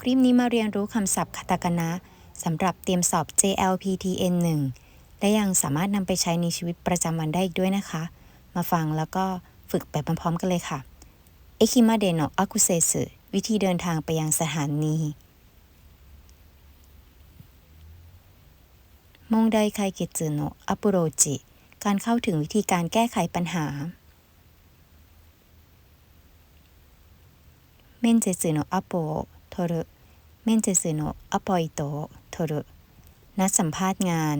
คลิปนี้มาเรียนรู้คำศัพท์คาตากานะสำหรับเตรียมสอบ JLPTN 1 และยังสามารถนำไปใช้ในชีวิตประจำวันได้อีกด้วยนะคะ มาฟังแล้วก็ฝึกไปพร้อมๆกันเลยค่ะเอคิมาเดโนะอากุเซสึวิธีเดินทางไปยังสถานีมงไดไคเกจึโนะอปุโรจิ การเข้าถึงวิธีการแก้ไขปัญหาเมนเจจึโนะอัปโป 取る面接のアポイントを取るนัดสัมภาษณ์งาน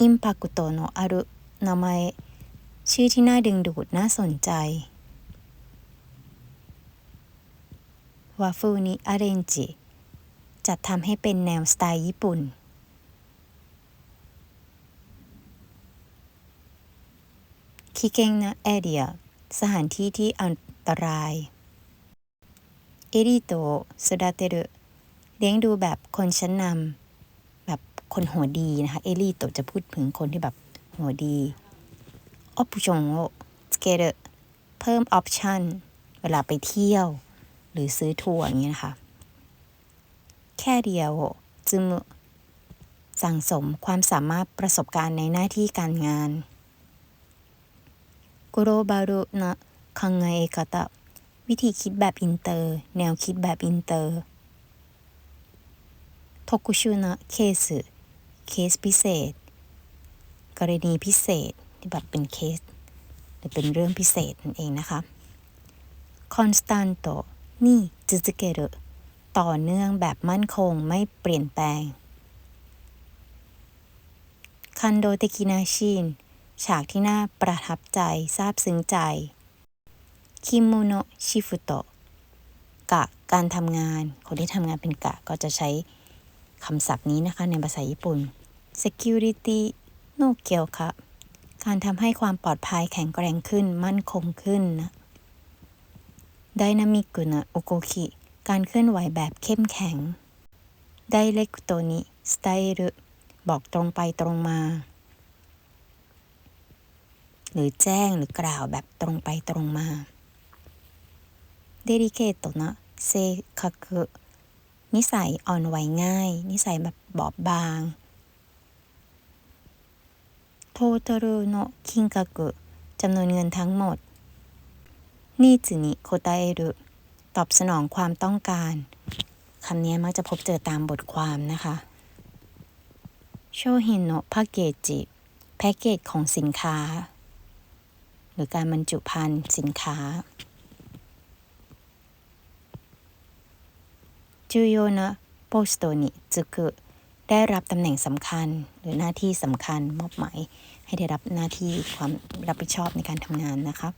อิมパクトのある名前ชื่อที่น่าดึงดูดน่าสนใจวาฟูนิอาเรนจิจัดทำให้เป็นแนวสไตล์ญี่ปุ่น คิเกงนะแอเรียสถานที่ที่อันตราย เอริโตสดาเตรุเลี้ยงดูแบบคนชั้นนำแบบคนหัวดีนะคะเอริโตจะพูดถึงคนที่แบบหัวดีออปชั่นโอสเกเรเพิ่มออปชันเวลาไปเที่ยว หรือซื้อทัวร์อย่างเงี้ยนะคะ แค่เดียวจึมสั่งสมความสามารถประสบการณ์ในหน้าที่การงานกโรบารุนะคังไงเอกตะ วิธีคิดแบบอินเตอร์ แนวคิดแบบอินเตอร์ทกุชุนะเคสเคสพิเศษ กรณีพิเศษที่แบบเป็นเคส หรือเป็นเรื่องพิเศษนั่นเองนะคะคอนสแตนโตนี่จุจเกรุต่อเนื่องแบบมั่นคงไม่เปลี่ยนแปลงคันโดเตกินาชิน ฉากที่น่าประทับใจซาบซึ้งใจ คิโมโนชิฟุโตะกะการทำงาน คนที่ทำงานเป็นกะก็จะใช้คำศัพท์นี้นะคะในภาษาญี่ปุ่น security no เกียวค่ะการทำให้ความปลอดภัยแข็งแกร่งขึ้น มั่นคงขึ้นนะไดนามิกุนะโอโกคิการเคลื่อนไหวแบบเข้มแข็งไดเรกโตนิสไตล์บอกตรงไปตรงมา หรือแจ้งหรือกล่าวแบบตรงไปตรงมา เดลิเคตนะเซคุนิสัยอ่อนไหวง่าย นิสัยแบบบอบบางโทตรุโนคิงกักุจำนวนเงินทั้งหมดนิจุนิโคตาเอรุตอบสนองความต้องการคำนี้มักจะพบเจอตามบทความนะคะโชฮินโนพาเกจิแพ็กเกจของสินค้า หรือการบรรจุภัณฑ์สินค้า จูโยนะโปสโตนิจุกุได้รับตำแหน่งสำคัญหรือหน้าที่สำคัญมอบหมายให้ได้รับหน้าที่ความรับผิดชอบในการทำงานนะคะ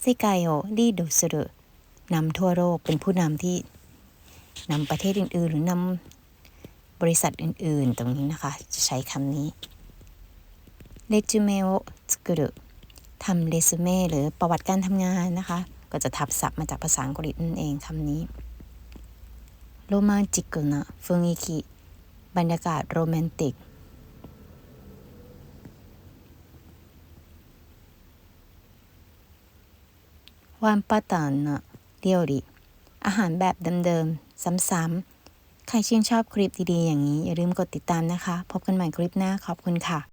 เซกายโอรีโดสุรุนำทั่วโลกเป็นผู้นำที่นำประเทศอื่น ๆ หรือนำบริษัทอื่น ๆ ตรงนี้นะคะ จะใช้คำนี้เรจูเมโอสกุรุทำเรซูเม่หรือประวัติการทำงานนะคะ ก็จะทับศัพท์มาจากภาษาอังกฤษนั่นเองคำนี้ โรแมนติกนะฟุงอิคิบรรยากาศโรแมนติกวานปาตานนะเรียวริอาหารแบบเดิมๆ ซ้ำๆ ใครชื่นชอบคลิปดีๆ อย่างนี้ อย่าลืมกดติดตามนะคะ พบกันใหม่คลิปหน้า ขอบคุณค่ะ